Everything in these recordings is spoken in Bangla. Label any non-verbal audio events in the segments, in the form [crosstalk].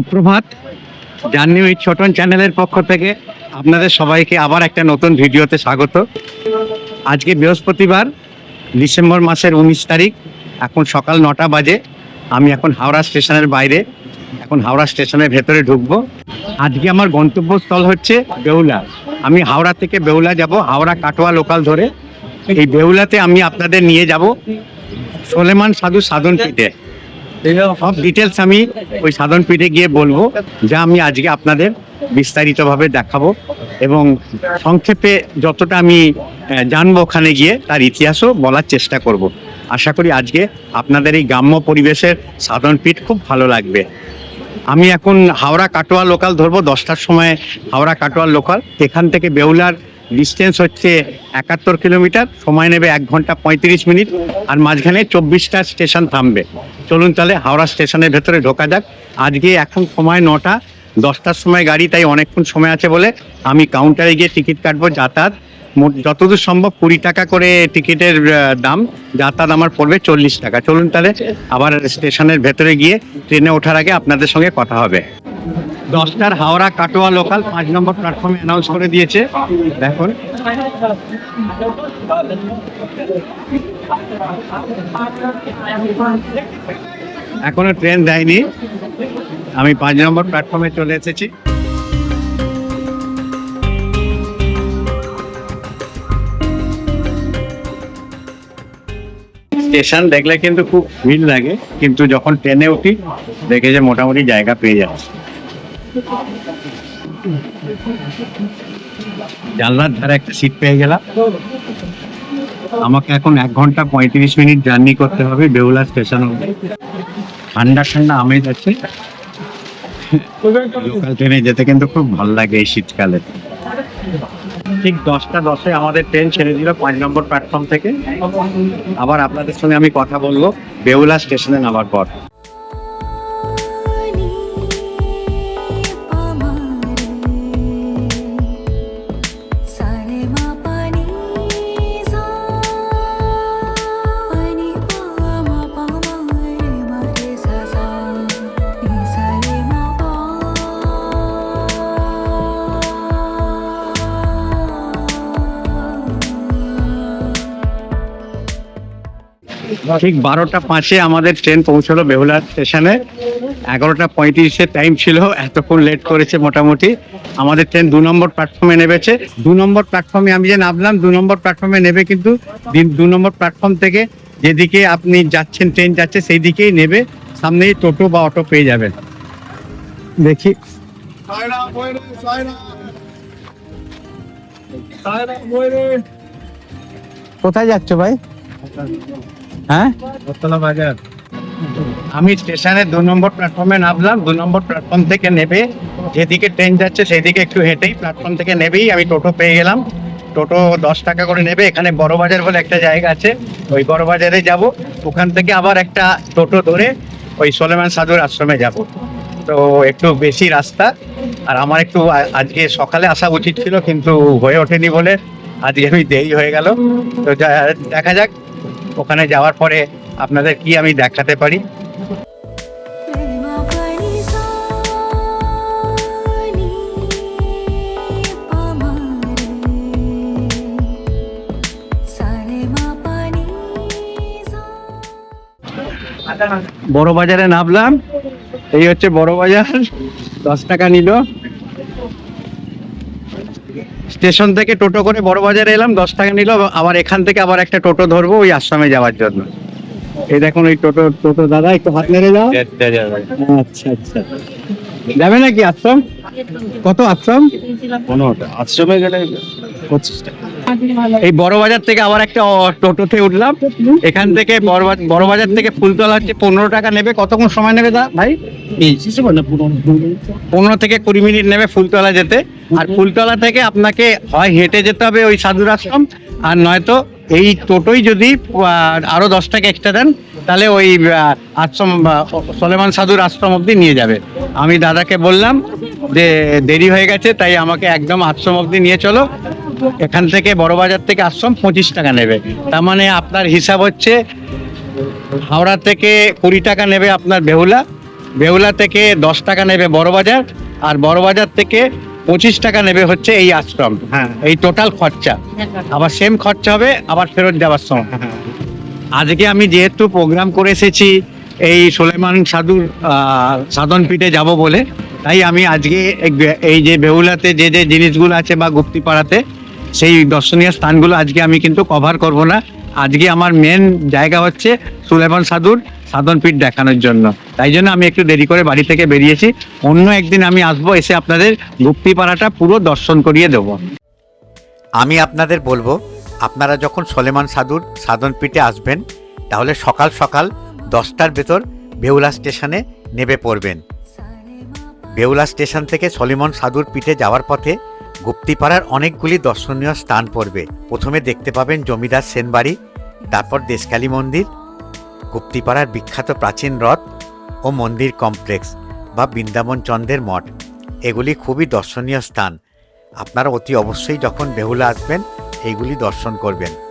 সুপ্রভাত। জার্নি উইথ ছোটন চ্যানেলের পক্ষ থেকে আপনাদের সবাইকে আবার একটা নতুন ভিডিওতে স্বাগত। আজকে বৃহস্পতিবার, ডিসেম্বর মাসের উনিশ তারিখ, এখন সকাল নটা বাজে। আমি এখন হাওড়া স্টেশনের বাইরে, এখন হাওড়া স্টেশনের ভেতরে ঢুকবো। আজকে আমার গন্তব্যস্থল হচ্ছে বেউলা। আমি হাওড়া থেকে বেউলা যাব, হাওড়া কাটোয়া লোকাল ধরে। এই বেউলাতে আমি আপনাদের নিয়ে যাব, সোলেমান সাধু সাধন পিঠে। সব ডিটেলস আমি ওই সাধন পিঠে গিয়ে বলব, যা আমি আজকে আপনাদের বিস্তারিতভাবে দেখাবো এবং সংক্ষেপে যতটা আমি জানব ওখানে গিয়ে তার ইতিহাসও বলার চেষ্টা করব। আশা করি আজকে আপনাদের এই গ্রাম্য পরিবেশের সাধন পিঠ খুব ভালো লাগবে। আমি এখন হাওড়া কাটোয়া লোকাল ধরবো, দশটার সময় হাওড়া কাটোয়া লোকাল এখান থেকে বেউলার ডিস্টেন্স হচ্ছে একাত্তর কিলোমিটার, সময় নেবে এক ঘণ্টা পঁয়ত্রিশ মিনিট, আর মাঝখানে চব্বিশটা স্টেশন থামবে। চলুন তাহলে হাওড়া স্টেশনের ভেতরে ঢোকা যাক। আজকে এখন সময় নটা, দশটার সময় গাড়ি, তাই অনেকক্ষণ সময় আছে বলে আমি কাউন্টারে গিয়ে টিকিট কাটবো যাতায়াত। যতদূর সম্ভব কুড়ি টাকা করে টিকিটের দাম, যাতায়াত আমার পড়বে চল্লিশ টাকা। চলুন তাহলে আবার স্টেশনের ভেতরে গিয়ে ট্রেনে ওঠার আগে আপনাদের সঙ্গে কথা হবে। দশটার হাওড়া কাটোয়া লোকাল পাঁচ নম্বর প্ল্যাটফর্মে অ্যানাউন্স করে দিয়েছে। দেখুন। এখনও ট্রেন দেয়নি। আমি পাঁচ নম্বর প্ল্যাটফর্মে চলে এসেছি। স্টেশন দেখলে কিন্তু খুব ভিড় লাগে, কিন্তু যখন ট্রেনে উঠি, দেখে যে মোটামুটি জায়গা পেয়ে যাচ্ছে। জানলার ধারে একটা সিট পেয়ে গেলাম। আমাকে এখন এক ঘণ্টা পঁয়ত্রিশ মিনিট জার্নি করতে হবে বেহুলা স্টেশন অব্দি ঠান্ডা ঠান্ডা আমেজ আছে। লোকাল ট্রেনে যেতে কিন্তু খুব ভালো লাগে এই শীতকালে। ঠিক দশটা দশে আমাদের ট্রেন ছেড়ে দিল পাঁচ নম্বর প্ল্যাটফর্ম থেকে। আবার আপনাদের সঙ্গে আমি কথা বলব, বেউলা স্টেশনে নামার পর। ঠিক বারোটা পাঁচে আমাদের ট্রেন পৌঁছলো বেহুলা স্টেশনে। এগারোটা পঁয়ত্রিশের টাইম ছিল, এতক্ষণ লেট করেছে মোটামুটি। আমাদের ট্রেন দু নম্বর প্ল্যাটফর্মে নেমেছে। দু নম্বর প্ল্যাটফর্মে আমি যে নামলাম, দু নম্বর প্ল্যাটফর্মে নেবে কিন্তু দু নম্বর প্ল্যাটফর্ম থেকে যেদিকে আপনি যাচ্ছেন ট্রেন যাচ্ছে, সেই দিকেই নেবে। সামনেই টোটো বা অটো পেয়ে যাবেন। দেখি। কোথায় যাচ্ছ ভাই? হ্যাঁ? বাজার। আমি স্টেশনের দু নম্বর প্ল্যাটফর্মে নামলাম, দু নম্বর প্ল্যাটফর্ম থেকে নেবে, যেদিকে ট্রেন যাচ্ছে সেদিকে একটু হেঁটেই প্ল্যাটফর্ম থেকে নেবেই আমি টোটো পেয়ে গেলাম। টোটো দশ টাকা করে নেবে, এখানে বড় বাজার বলে একটা জায়গা আছে, ওই বড় বাজারে যাব। ওখান থেকে আবার একটা টোটো ধরে ওই সোলেমান সাধুর আশ্রমে যাব। তো একটু বেশি রাস্তা, আর আমার একটু আজকে সকালে আসা উচিত ছিল, কিন্তু হয়ে ওঠেনি বলে আজকে আমি দেরি হয়ে গেল। তো দেখা যাক ওখানে যাওয়ার পরে আপনাদের কি আমি দেখাতে পারি? বড় বাজারে নামলাম। এই হচ্ছে বড় বাজার। দশ টাকা নিল। স্টেশন থেকে টোটো করে বড় বাজারে এলাম দশ টাকা নিল আবার এখান থেকে আবার একটা টোটো ধরবো ওই আশ্রমে যাওয়ার জন্য। এই দেখুন ওই টোটো টোটো দাদা একটু হাত মেরে যাও। আচ্ছা আচ্ছা। যাবে নাকি আশ্রম? কত আশ্রম? পনেরোটা। আশ্রমে গেলে পঁচিশ টাকা। এই বড় বাজার থেকে আবার একটা টোটোতে উঠলাম। এখান থেকে বড় বাজার থেকে ফুলতলা হচ্ছে পনেরো টাকা নেবে। কতক্ষণ সময় নেবে দা ভাই? পনেরো থেকে কুড়ি মিনিট নেবে ফুলতলা যেতে। আর ফুলতলা থেকে আপনাকে হয় হেঁটে যেতে হবে ওই সাধুর আশ্রম। আর নয়তো এই টোটোই যদি আরও দশ টাকা এক্সট্রা দেন, তাহলে ওই আশ্রম সলেমান সাধুর আশ্রম অব্দি নিয়ে যাবে। আমি দাদাকে বললাম যে, দেরি হয়ে গেছে, তাই আমাকে একদম আশ্রম অব্দি নিয়ে চলো। এখান থেকে বড় বাজার থেকে আশ্রম পঁচিশ টাকা নেবে। তার মানে আপনার হিসাব হচ্ছে হাওড়া থেকে কুড়ি টাকা নেবে আপনার বেহুলা বেহুলা থেকে দশ টাকা নেবে বড় বাজার আর বড় বাজার থেকে পঁচিশ টাকা নেবে হচ্ছে এই আশ্রম। হ্যাঁ। এই টোটাল খরচা। আবার সেম খরচা হবে আবার ফেরত যাওয়ার সময়। আজকে আমি যেহেতু প্রোগ্রাম করে এসেছি এই সোলেমান সাধুর সাধন পিঠে যাব বলে তাই আমি আজকে এই- এই যে বেহুলাতে যে যে জিনিসগুলো আছে বা গুপ্তিপাড়াতে সেই দর্শনীয় স্থানগুলো আজকে আমি কিন্তু কভার করব না। আজকে আমার মেন জায়গা হচ্ছে সুলেমান সাধুর সাধন পীঠ দেখানোর জন্য। তাই জন্য আমি একটু দেরি করে বাড়ি থেকে বেরিয়েছি। অন্য একদিন আমি আসব, এসে আপনাদের গুপ্তিপাড়াটা পুরো দর্শন করিয়ে দেবো। আমি আপনাদের বলব, আপনারা যখন সলেমান সাধুর সাধন পিঠে আসবেন, তাহলে সকাল সকাল দশটার ভেতর বেউলা স্টেশনে নেমে পড়বেন। বেউলা স্টেশন থেকে সলিমন সাধুর পিঠে যাওয়ার পথে গুপ্তিপাড়ার অনেকগুলি দর্শনীয় স্থান পড়বে। প্রথমে দেখতে পাবেন জমিদার সেনবাড়ি, তারপর দেশকালী মন্দির, গুপ্তিপাড়ার বিখ্যাত প্রাচীন রথ ও মন্দির কমপ্লেক্স বা বৃন্দাবন চন্দ্রের মঠ। এগুলি খুবই দর্শনীয় স্থান। আপনারা অতি অবশ্যই যখন বেহুলা আসবেন, এইগুলি দর্শন করবেন।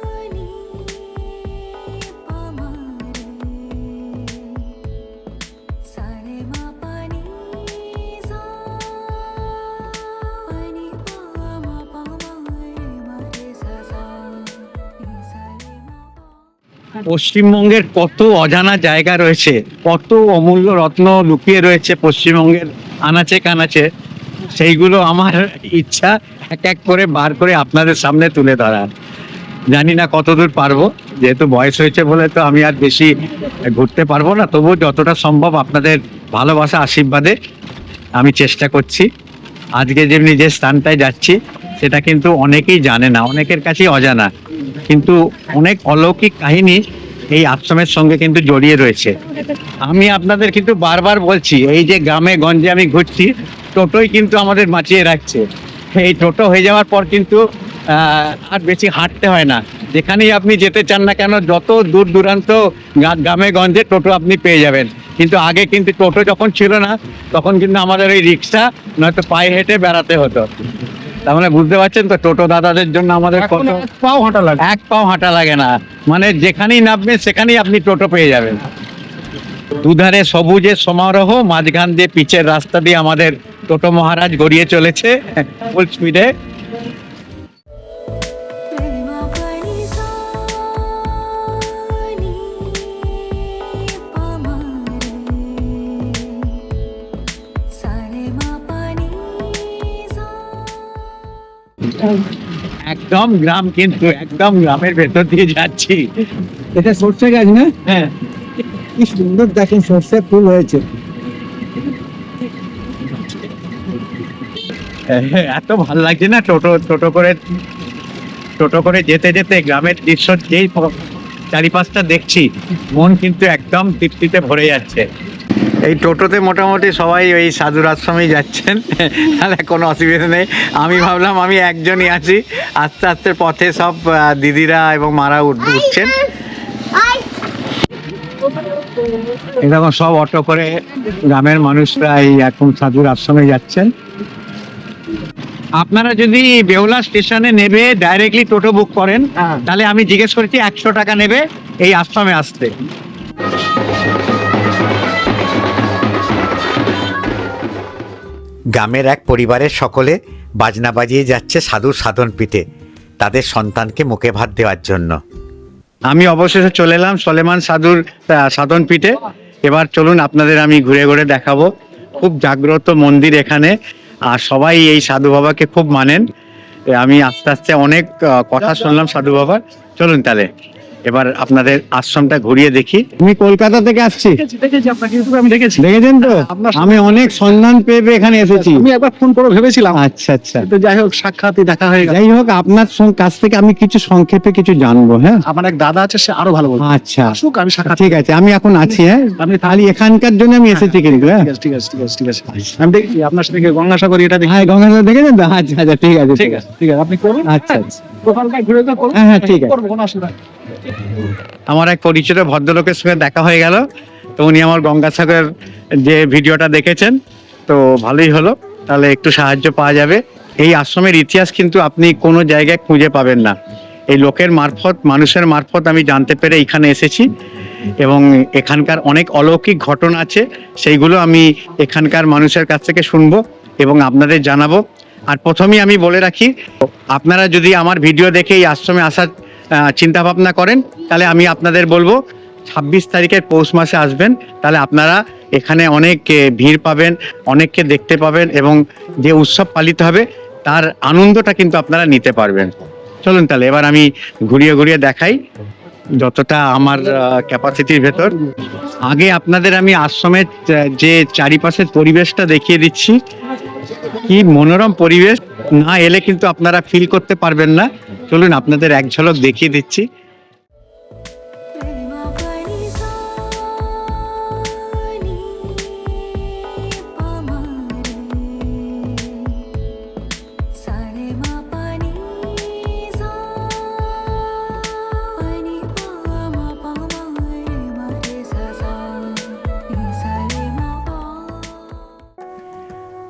পশ্চিমবঙ্গের কত অজানা জায়গা রয়েছে, কত অমূল্য রত্ন লুকিয়ে রয়েছে পশ্চিমবঙ্গের আনাচে কানাচে, সেইগুলো আমার ইচ্ছা এক এক করে বার করে আপনাদের সামনে তুলে ধরার। জানি না কতদূর পারব, যেহেতু বয়স হয়েছে বলে তো আমি আর বেশি ঘুরতে পারব না, তবুও যতটা সম্ভব আপনাদের ভালোবাসা, আশীর্বাদে আমি চেষ্টা করছি। আজকে যেমনি যে স্থানটায় যাচ্ছি, সেটা কিন্তু অনেকেই জানে না, অনেকের কাছেই অজানা। কিন্তু অনেক অলৌকিক কাহিনী এই আশ্রমের সঙ্গে কিন্তু জড়িয়ে রয়েছে। আমি আপনাদের কিন্তু বারবার বলছি, এই যে গ্রামে গঞ্জে আমি ঘুরছি, টোটোই কিন্তু আমাদের বাঁচিয়ে রাখছে। এই টোটো হয়ে যাওয়ার পর কিন্তু আর বেশি হাঁটতে হয় না। যেখানেই আপনি যেতে চান না কেন, যত দূর দূরান্ত গ্রামে গঞ্জে টোটো আপনি পেয়ে যাবেন। কিন্তু আগে কিন্তু টোটো যখন ছিল না, তখন কিন্তু আমাদের ওই রিক্সা নয়তো পায়ে হেঁটে বেড়াতে হতো। তার মানে বুঝতে পারছেন তো টোটো দাদাদের জন্য আমাদের কত পাও হাঁটা লাগে। এক পাও হাঁটা লাগে না। মানে যেখানেই নামবেন সেখানেই আপনি টোটো পেয়ে যাবেন। দুধারে সবুজের সমারোহ মাঝখান দিয়ে পিচের রাস্তা দিয়ে আমাদের টোটো মহারাজ গড়িয়ে চলেছে ফুল স্পিডে একদম গ্রাম কিন্তু একদম গ্রামের ভেতর দিয়ে যাচ্ছি। এটা সর্ষে গাছ না? হ্যাঁ। কি সুন্দর দেখেন সর্ষে ফুল হয়েছে। এত ভালো লাগছে না টোটো টোটো করে টোটো করে যেতে যেতে গ্রামের দৃশ্য যেই চারিপাশটা দেখছি মন কিন্তু একদম তৃপ্তিতে ভরে যাচ্ছে। এই টোটোতে মোটামুটি সবাই ওই সাধুর আশ্রমেই যাচ্ছেন। [laughs] তাহলে কোনো অসুবিধা নেই। আমি ভাবলাম আমি একজনই আছি। আস্তে আস্তে পথে সব দিদিরা এবং মারা উঠ- উঠছেন। এরকম সব অটো করে গ্রামের মানুষরা এই এখন সাধুর আশ্রমে যাচ্ছেন। আপনারা যদি বেহুলা স্টেশনে নেবে ডাইরেক্টলি টোটো বুক করেন হ্যাঁ। তাহলে আমি জিজ্ঞেস করেছি একশো টাকা নেবে এই আশ্রমে আসতে। গ্রামের এক পরিবারের সকলে বাজনা বাজিয়ে যাচ্ছে সাধুর সাধন পিঠে তাদের সন্তানকে মুখে ভাত দেওয়ার জন্য। আমি অবশেষে চলে এলাম সলেমান সাধুর সাধন পিঠে। এবার চলুন আপনাদের আমি ঘুরে ঘুরে দেখাবো। খুব জাগ্রত মন্দির এখানে, আর সবাই এই সাধু বাবাকে খুব মানেন। আমি আস্তে আস্তে অনেক কথা শুনলাম সাধু বাবার। চলুন তাহলে। এবার আপনাদের আশ্রমটা ঘুরিয়ে দেখি। আমি কলকাতা থেকে আসছি। আমি দেখেছেন তো? আমি অনেক সন্ধান পেয়ে এখানে এসেছি। আমি একবার ফোন করে ভেবেছিলাম। আচ্ছা আচ্ছা। কিন্তু যাই হোক সাক্ষাৎই দেখা হয়ে গেল। যাই হোক আপনার কাছ থেকে আমি কিছু সংক্ষেপে কিছু জানব হ্যাঁ? আমার এক দাদা আছে সে আরও ভালো বলবে। আচ্ছা। আসুক আমি সাক্ষাৎ ঠিক আছে আমি এখন আছি হ্যাঁ? আমি খালি এখানকার জন্য আমি এসেছি কিন্তু হ্যাঁ? ঠিক আছে ঠিক আছে ঠিক আছে আমি দেখি আপনার সাথে গিয়ে গঙ্গাসাগর এটা দেখি। হ্যাঁ গঙ্গাধর দেখেছেন তো? আচ্ছা আচ্ছা ঠিক আছে ঠিক আছে। ঠিক আছে। আপনি করুন। আচ্ছা আচ্ছা। ঘুরে করুন। হ্যাঁ, হ্যাঁ, ঠিক আছে। করব কোনো অসুবিধা নেই। আমার এক পরিচিত ভদ্রলোকের সঙ্গে দেখা হয়ে গেল। তো উনি আমার গঙ্গাসাগর যে ভিডিওটা দেখেছেন, তো ভালোই হলো। তাহলে একটু সাহায্য পাওয়া যাবে। এই আশ্রমের ইতিহাস কিন্তু আপনি কোনো জায়গায় খুঁজে পাবেন না। এই লোকের মারফত, মানুষের মারফত আমি জানতে পেরে এখানে এসেছি এবং এখানকার অনেক অলৌকিক ঘটনা আছে, সেইগুলো আমি এখানকার মানুষের কাছ থেকে শুনব এবং আপনাদের জানাব। আর প্রথমেই আমি বলে রাখি, আপনারা যদি আমার ভিডিও দেখে এই আশ্রমে আসার চিন্তা ভাবনা করেন, তাহলে আমি আপনাদের বলব, ছাব্বিশ তারিখের পৌষ মাসে আসবেন, তাহলে আপনারা এখানে অনেক ভিড় পাবেন, অনেককে দেখতে পাবেন এবং যে উৎসব পালিত হবে, তার আনন্দটা কিন্তু আপনারা নিতে পারবেন। চলুন তাহলে, এবার আমি ঘুরিয়ে ঘুরিয়ে দেখাই যতটা আমার ক্যাপাসিটির ভেতর। আগে আপনাদের আমি আশ্রমের যে চারিপাশের পরিবেশটা দেখিয়ে দিচ্ছি, কি মনোরম পরিবেশ, না এলে কিন্তু আপনারা ফিল করতে পারবেন না। চলুন আপনাদের এক ঝলক দেখিয়ে দিচ্ছি।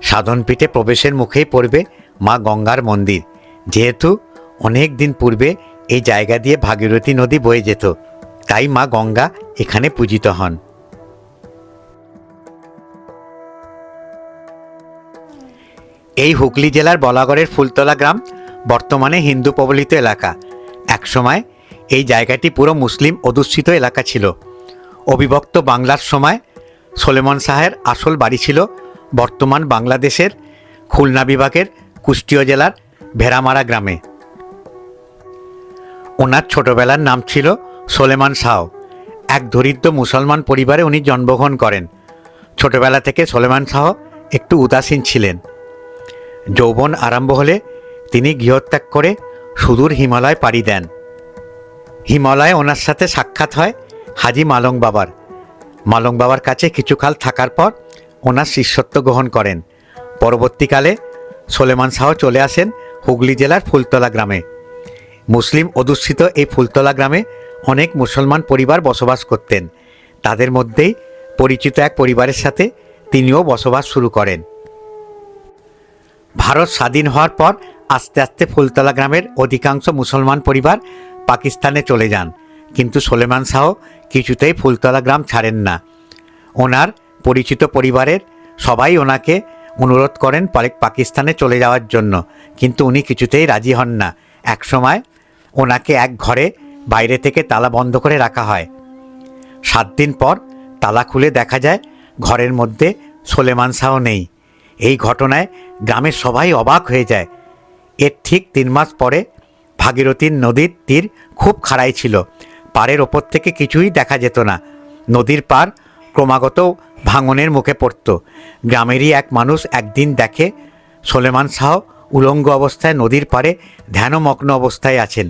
সাধনপীঠে প্রবেশের মুখেই পড়বে মা গঙ্গার মন্দির। যেহেতু অনেক দিন পূর্বে এই জায়গা দিয়ে ভাগীরথী নদী বয়ে যেত। তাই মা গঙ্গা এখানে পূজিত হন। এই হুগলি জেলার বলাগড়ের ফুলতলা গ্রাম বর্তমানে হিন্দু প্রবলিত এলাকা। একসময় এই জায়গাটি পুরো মুসলিম অধ্যুষিত এলাকা ছিল। অবিভক্ত বাংলার সময় সোলেমন শাহের আসল বাড়ি ছিল বর্তমান বাংলাদেশের খুলনা বিভাগের কুষ্টিয়া জেলার ভেড়ামারা গ্রামে। ওনার ছোটবেলার নাম ছিল সোলেমান শাহ এক দরিদ্র মুসলমান পরিবারে উনি জন্মগ্রহণ করেন। ছোটবেলা থেকে সোলেমান শাহ একটু উদাসীন ছিলেন। যৌবন আরম্ভ হলে তিনি গৃহত্যাগ করে সুদূর হিমালয় পাড়ি দেন। হিমালয়ে ওনার সাথে সাক্ষাৎ হয় হাজি মালং বাবার। মালং বাবার কাছে কিছুকাল থাকার পর ওনার শিষ্যত্ব গ্রহণ করেন। পরবর্তীকালে সোলেমান শাহ চলে আসেন হুগলি জেলার ফুলতলা গ্রামে। মুসলিম অধ্যুষিত এই ফুলতলা গ্রামে অনেক মুসলমান পরিবার বসবাস করতেন। তাদের মধ্যেই পরিচিত এক পরিবারের সাথে তিনিও বসবাস শুরু করেন। ভারত স্বাধীন হওয়ার পর আস্তে আস্তে ফুলতলা গ্রামের অধিকাংশ মুসলমান পরিবার পাকিস্তানে চলে যান। কিন্তু সোলেমান শাহ কিছুতেই ফুলতলা গ্রাম ছাড়েন না। ওনার পরিচিত পরিবারের সবাই ওনাকে অনুরোধ করেন পাকিস্তানে চলে যাওয়ার জন্য। কিন্তু উনি কিছুতেই রাজি হন না। একসময় ওনাকে এক ঘরে বাইরে থেকে তালা বন্ধ করে রাখা হয়। সাত দিন পর তালা খুলে দেখা যায় ঘরের মধ্যে সোলেমান শাহ নেই। এই ঘটনায় গ্রামের সবাই অবাক হয়ে যায়। এর ঠিক তিন মাস পরে ভাগীরথীর নদীর তীর খুব খাড়াই ছিল। পাড়ের ওপর থেকে কিছুই দেখা যেত না। নদীর পার ক্রমাগত ভাঙনের মুখে পড়ত। গ্রামেরই এক মানুষ একদিন দেখে, সোলেমান শাহ উলঙ্গ অবস্থায় নদীর পাড়ে ধ্যানমগ্ন অবস্থায় আছেন।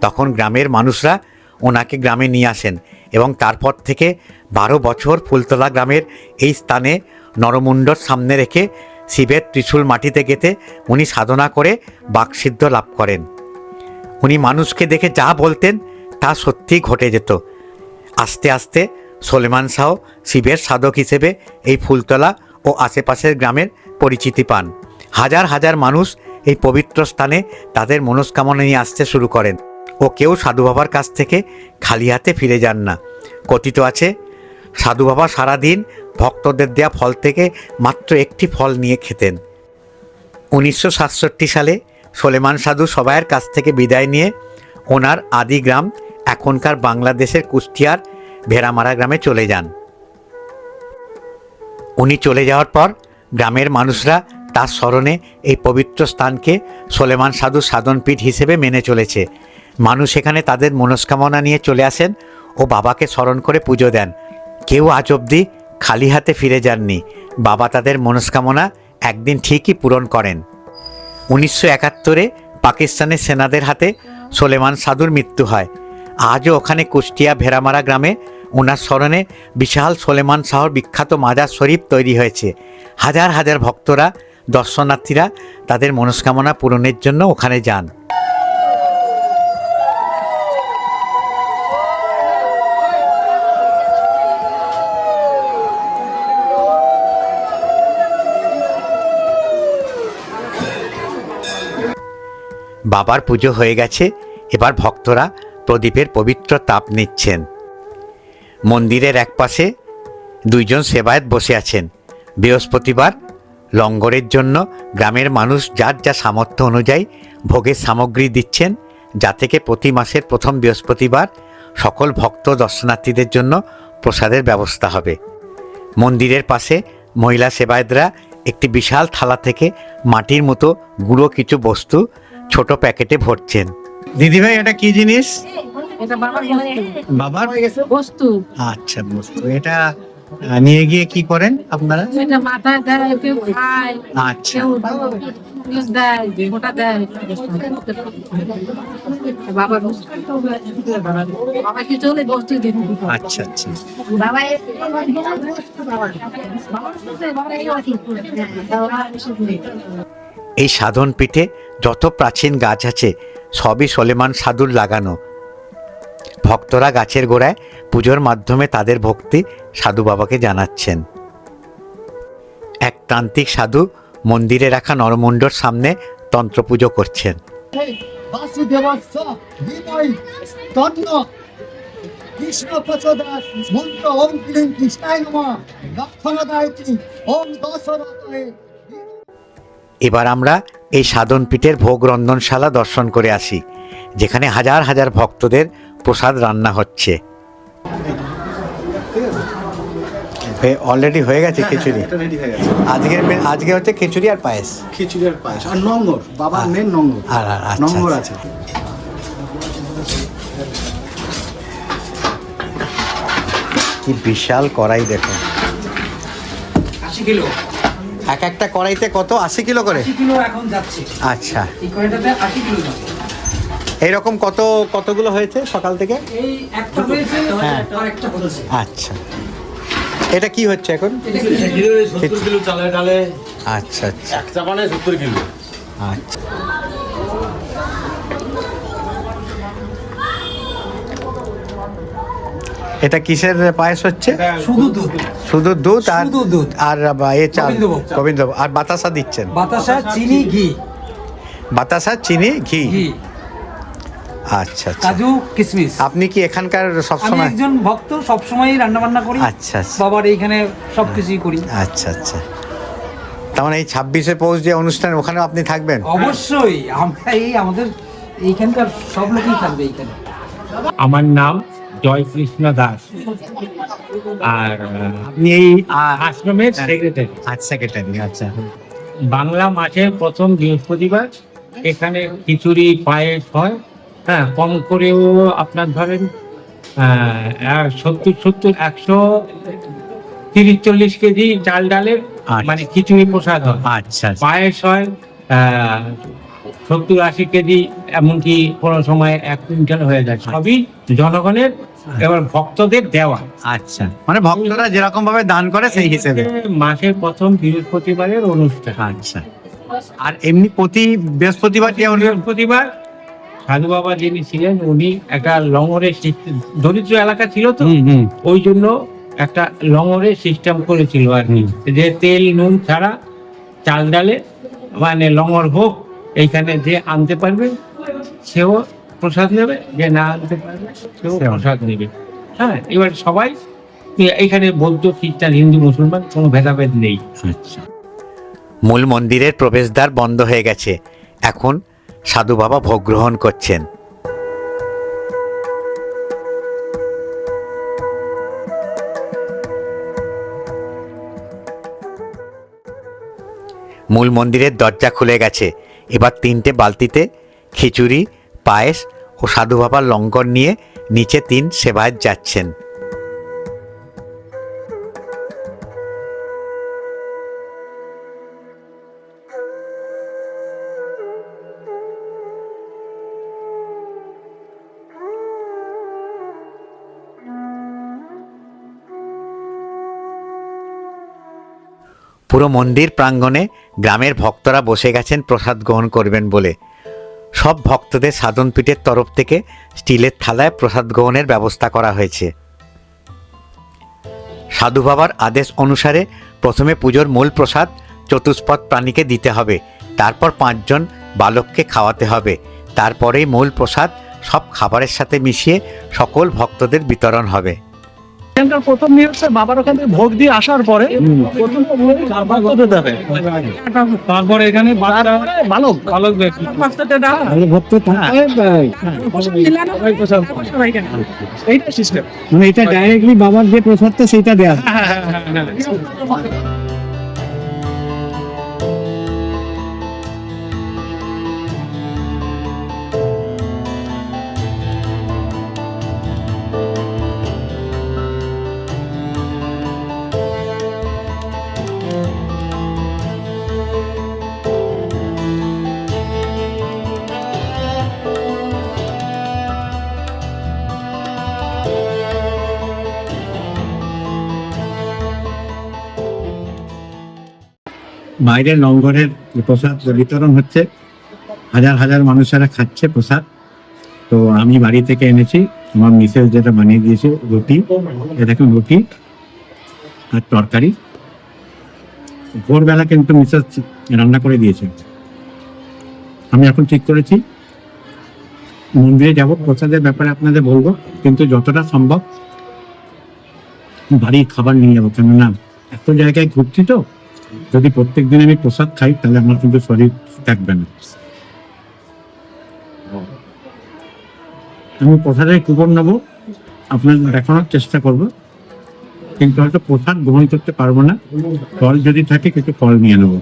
তখন গ্রামের মানুষরা ওনাকে গ্রামে নিয়ে আসেন এবং তারপর থেকে বারো বছর ফুলতলা গ্রামের এই স্থানে নরমুণ্ডর সামনে রেখে শিবের ত্রিশূল মাটিতে গেঁথে উনি সাধনা করে বাকসিদ্ধ লাভ করেন। উনি মানুষকে দেখে যা বলতেন তা সত্যিই ঘটে যেত। আস্তে আস্তে সোলেমান শাহ শিবের সাধক হিসেবে এই ফুলতলা ও আশেপাশের গ্রামের পরিচিতি পান। হাজার হাজার মানুষ এই পবিত্র স্থানে তাদের মনস্কামনা নিয়ে আসতে শুরু করেন ও কেউ সাধু বাবার কাছ থেকে খালি হাতে ফিরে যান না। কথিত আছে, সাধু বাবা সারাদিন ভক্তদের দেয়া ফল থেকে মাত্র একটি ফল নিয়ে খেতেন। উনিশশো সাতষট্টি সালে সোলেমান সাধু সবাইয়ের কাছ থেকে বিদায় নিয়ে ওনার আদি গ্রাম, এখনকার বাংলাদেশের কুষ্টিয়ার ভেড়ামারা গ্রামে চলে যান। উনি চলে যাওয়ার পর গ্রামের মানুষরা তার স্মরণে এই পবিত্র স্থানকে সোলেমান সাধু সাধনপীঠ হিসেবে মেনে চলেছে। মানুষ এখানে তাদের মনস্কামনা নিয়ে চলে আসেন ও বাবাকে স্মরণ করে পুজো দেন। কেউ আজ অবধি খালি হাতে ফিরে যাননি। বাবা তাদের মনস্কামনা একদিন ঠিকই পূরণ করেন। উনিশশো একাত্তরে পাকিস্তানের সেনাদের হাতে সোলেমান সাধুর মৃত্যু হয়। আজও ওখানে কুষ্টিয়া ভেরামারা গ্রামে ওনার স্মরণে বিশাল সোলেমান শাহর বিখ্যাত মাজার শরীফ তৈরি হয়েছে। হাজার হাজার ভক্তরা দর্শনার্থীরা তাদের মনস্কামনা পূরণের জন্য ওখানে যান। বাবার পুজো হয়ে গেছে, এবার ভক্তরা প্রদীপের পবিত্র তাপ নিচ্ছেন। মন্দিরের একপাশে দুইজন সেবায়েত বসে আছেন। বৃহস্পতিবার লঙ্গরের জন্য গ্রামের মানুষ যার যা সামর্থ্য অনুযায়ী ভোগের সামগ্রী দিচ্ছেন যা থেকে প্রতি মাসের প্রথম বৃহস্পতিবার সকল ভক্ত দর্শনার্থীদের জন্য প্রসাদের ব্যবস্থা হবে। মন্দিরের পাশে মহিলা সেবায়েতরা একটি বিশাল থালা থেকে মাটির মতো গুঁড়ো কিছু বস্তু ছোট প্যাকেটে ভরছেন। দিদিভাই এটা কি জিনিস? এটা বাবার বস্তু। বাবার বস্তু। আচ্ছা এটা নিয়ে গিয়ে কি করেন আপনারা? এটা মাথায় দেয় কেউ খায় আচ্ছা। ইয়ে আচ্ছা আচ্ছা। এই সাধন পিঠে যত প্রাচীন গাছ আছে সবই সলেমান সাধুর লাগানো। ভক্তরা গাছের গোড়ায় পুজোর মাধ্যমে তাদের ভক্তি সাধু বাবাকে জানাচ্ছেন। এক তান্ত্রিক সাধু মন্দিরে রাখা নরমুণ্ডর সামনে তন্ত্র পুজো করছেন। বাসুদেবস্য ধীমহি তন্ন কৃষ্ণ প্রচোদয়াৎ মন্ত্র ওম ক্লিং কৃষ্ণায় নমঃ লক্ষণদায়িত্রী ওম দশরথায় এবার আমরা এই সাধন পীঠের ভোগ রন্ধনশালা দর্শন করে আসি যেখানে হাজার হাজার ভক্তদের প্রসাদ রান্না হচ্ছে। অলরেডি হয়ে গেছে খিচুড়ি? এটা রেডি হয়ে গেছে। আজকের আজকে হচ্ছে খিচুড়ি আর পায়েস। খিচুড়ি আর পায়েস। আর নঙ্গর বাবার মেন নঙ্গর। আর- আর- আচ্ছা, নঙ্গর আচ্ছা। আছে। কি বিশাল কড়াই দেখো। আশি কিলো। এক একটা কড়াইতে কত? আশি কিলো করে? আশি কিলো এখন যাচ্ছে। আচ্ছা। এই কয়টাতে আশি কিলো যাচ্ছে। এইরকম কত কতগুলো হয়েছে সকাল থেকে? এই একটা হয়েছে হ্যাঁ। একটা আচ্ছা। এটা কি হচ্ছে এখন? এটা কিলো চালে ডালে আচ্ছা আচ্ছা। এক চাপানে সত্তর কিলো। আচ্ছা। এটা কিসের পায়েস হচ্ছে? শুধু দুধ। শুধু দুধ আর শুধু দুধ। আর এ চাল। গোবিন্দভোগ। আর বাতাসা দিচ্ছেন। বাতাসা চিনি ঘি। বাতাসা চিনি ঘি। ঘি। আচ্ছা আচ্ছা। কাজু কিশমিশ আপনি কি এখানকার আমি সবসময় একজন ভক্ত সবসময় রান্না বান্না করি। আচ্ছা আচ্ছা। বাবার এইখানে সবকিছুই করি। আচ্ছা আচ্ছা। তার মানে এই ছাব্বিশে পৌষ যে অনুষ্ঠান ওখানেও আপনি থাকবেন? অবশ্যই আমরা এই আমাদের এইখানকার সব লোকই থাকবে এইখানে। আমার নাম জয়কৃষ্ণ দাস। আর আপনি এই আশ্রমের সেক্রেটারি আচ্ছা সেক্রেটারি আচ্ছা। বাংলা মাসের প্রথম বৃহস্পতিবার এখানে খিচুড়ি পায়েস হয়। হ্যাঁ কম করেও আপনার ধরেন সত্তর সত্তর একশো তিরিশ চল্লিশ কেজি চাল ডালের আচ্ছা। মানে খিচুড়ি প্রসাদ হয়। আচ্ছা আচ্ছা। পায়েস হয় সত্তর আশি কেজি এমনকি কোনো সময় এক কুইন্টাল হয়ে যায়। সবই জনগণের এবার ভক্তদের দেওয়া। আচ্ছা। মানে ভক্তরা যেরকম ভাবে দান করে সেই হিসেবে। মাসের প্রথম বৃহস্পতিবারের অনুষ্ঠান। আচ্ছা। আর এমনি প্রতি বৃহস্পতিবার বৃহস্পতিবার সাধু বাবা যিনি ছিলেন উনি একটা লঙ্গরের দরিদ্র এলাকা ছিল তো? ওই জন্য একটা লঙ্গরের সিস্টেম করেছিল আর কি। যে তেল নুন ছাড়া চাল ডালে মানে লঙ্গর হোক এইখানে যে আনতে পারবে সেও প্রসাদ নেবে যে না আনতে পারবে সেও। প্রসাদ নেবে। হ্যাঁ এবার সবাই এইখানে বৌদ্ধ খ্রিস্টান হিন্দু মুসলমান কোনো ভেদাভেদ নেই। আচ্ছা। মূল মন্দিরের প্রবেশদ্বার বন্ধ হয়ে গেছে। এখন সাধু বাবা ভোগ গ্রহণ করছেন। মূল মন্দিরের দরজা খুলে গেছে। এবার তিনটে বালতিতে খিচুড়ি, পায়েস ও সাধু বাবার লঙ্গর নিয়ে নিচে তিন সেবায়ত যাচ্ছেন। পুরো মন্দির প্রাঙ্গণে গ্রামের ভক্তরা বসে গেছেন, প্রসাদ গ্রহণ করবেন বলে। সব ভক্তদের সাধনপীঠের তরফ থেকে স্টিলের থালায় প্রসাদ গ্রহণের ব্যবস্থা করা হয়েছে। সাধু বাবার আদেশ অনুসারে প্রথমে পুজোর মূল প্রসাদ চতুষ্পদ প্রাণীকে দিতে হবে, তারপর পাঁচজন বালককে খাওয়াতে হবে। তারপরেই মূল প্রসাদ সব খাবারের সাথে মিশিয়ে সকল ভক্তদের বিতরণ হবে। এখানকার প্রথম নিয়ে হচ্ছে বাবার ওখান থেকে ভোগ দিয়ে আসার পরে প্রথম দেবে তারপরে এখানে বালক। বালক ভালো ব্যক্তি ভক্ত এইটা সিস্টেম মানে এটা ডাইরেক্টলি বাবার যে প্রসাদটা সেটা দেয়া। বাইরে লঙ্গরের প্রসাদ বিতরণ হচ্ছে, হাজার হাজার মানুষেরা খাচ্ছে প্রসাদ। তো আমি বাড়ি থেকে এনেছি, আমার মিসেস যেটা বানিয়ে দিয়েছে, রুটি। দেখুন, রুটি আর তরকারি। ভোরবেলা কিন্তু মিসেস রান্না করে দিয়েছে। আমি এখন ঠিক করেছি। মন্দিরে যাব, প্রসাদের ব্যাপারে আপনাদের বলব, কিন্তু যতটা সম্ভব বাড়ির খাবার নিয়ে যাব। কেননা এত জায়গায় ঘুরছি তো যদি প্রত্যেক দিন আমি প্রসাদ খাই, তাহলে আমার কিন্তু শরীর থাকবে না। আমি প্রসাদের কুপন নেব। আপনাদের দেখানোর চেষ্টা করব। কিন্তু হয়তো প্রসাদ গ্রহণ করতে পারব না। ফল যদি থাকে, কিছু ফল নিয়ে নেব।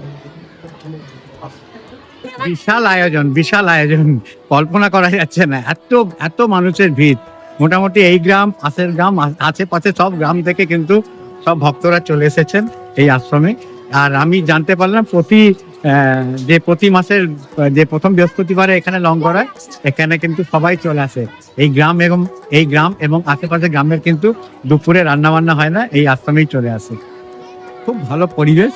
বিশাল আয়োজন বিশাল আয়োজন। কল্পনা করা যাচ্ছে না। এত এত মানুষের ভিড়। মোটামুটি এই গ্রাম, পাশের গ্রাম আশেপাশে সব গ্রাম থেকে কিন্তু সব ভক্তরা চলে এসেছেন এই আশ্রমে। আর আমি জানতে পারলাম প্রতি যে প্রতি মাসের, যে প্রথম বৃহস্পতিবারে এখানে লং হয়, এখানে কিন্তু সবাই চলে আসে। এই গ্রাম এবং, এই গ্রাম এবং আশেপাশে গ্রামের কিন্তু দুপুরে রান্না বান্না হয় না, এই আশ্রমেই চলে আসে। খুব ভালো পরিবেশ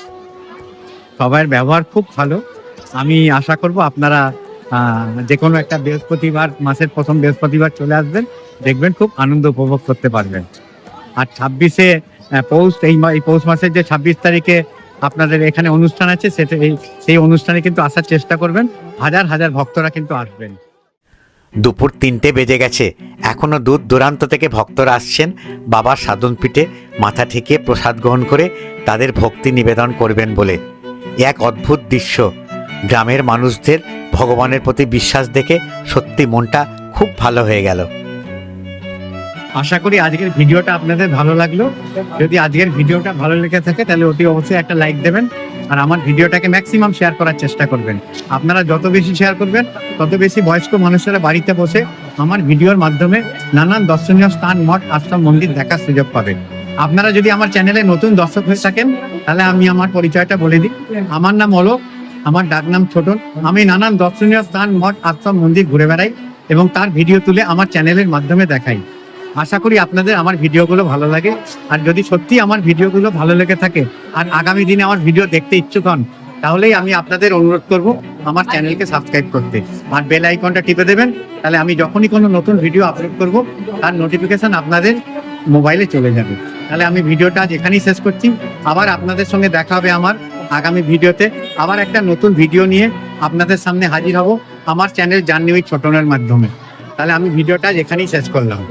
সবার ব্যবহার খুব ভালো। আমি আশা করব আপনারা যে কোনো একটা বৃহস্পতিবার, মাসের প্রথম বৃহস্পতিবার চলে আসবেন, দেখবেন খুব আনন্দ উপভোগ করতে পারবেন। আর ছাব্বিশে পৌষ এই পৌষ মাসের যে ছাব্বিশ তারিখে আপনাদের এখানে অনুষ্ঠান আছে, সেটা সেই অনুষ্ঠানে কিন্তু আসার চেষ্টা করবেন। হাজার হাজার ভক্তরা কিন্তু আসবেন। দুপুর তিনটে বেজে গেছে। এখনও দূর দূরান্ত থেকে ভক্তরা আসছেন। বাবার সাধনপীঠে মাথা ঠেকিয়ে প্রসাদ গ্রহণ করে তাদের ভক্তি নিবেদন করবেন বলে। এক অদ্ভুত দৃশ্য। গ্রামের মানুষদের ভগবানের প্রতি বিশ্বাস দেখে সত্যি মনটা খুব ভালো হয়ে গেল। আশা করি আজকের ভিডিওটা আপনাদের ভালো লাগল। যদি আজকের ভিডিওটা ভালো লেগে থাকে, তাহলে অতি অবশ্যই একটা লাইক দেবেন আর আমার ভিডিওটাকে ম্যাক্সিমাম শেয়ার করার চেষ্টা করবেন। আপনারা যত বেশি শেয়ার করবেন, তত বেশি বয়স্ক মানুষেরা বাড়িতে বসে আমার ভিডিওর মাধ্যমে নানান দর্শনীয় স্থান, মঠ, আশ্রম, মন্দির দেখার সুযোগ পাবেন আপনারা যদি আমার চ্যানেলে নতুন দর্শক হয়ে থাকেন, তাহলে আমি আমার পরিচয়টা বলে দিই। আমার নাম হলো আমার ডাক নাম ছোটন। আমি নানান দর্শনীয় স্থান, মঠ, আশ্রম, মন্দির ঘুরে বেড়াই এবং তার ভিডিও তুলে আমার চ্যানেলের মাধ্যমে দেখাই। আশা করি আপনাদের আমার ভিডিওগুলো ভালো লাগে। আর যদি সত্যি আমার ভিডিওগুলো ভালো লেগে থাকে, আর আগামী দিনে আমার ভিডিও দেখতে ইচ্ছুক হন, তাহলেই আমি আপনাদের অনুরোধ করব আমার চ্যানেলকে সাবস্ক্রাইব করতে। আর বেল আইকনটা টিপে দেবেন, তাহলে আমি যখনই কোনো নতুন ভিডিও আপলোড করব, তার নোটিফিকেশন আপনাদের মোবাইলে চলে যাবে। তাহলে আমি ভিডিওটা আজ এখানেই শেষ করছি। আবার আপনাদের সঙ্গে দেখা হবে আমার আগামী ভিডিওতে। আবার একটা নতুন ভিডিও নিয়ে আপনাদের সামনে হাজির হব আমার চ্যানেল জার্নি উইথ ছোটনের মাধ্যমে। তাহলে আমি ভিডিওটা এখানেই শেষ করলাম।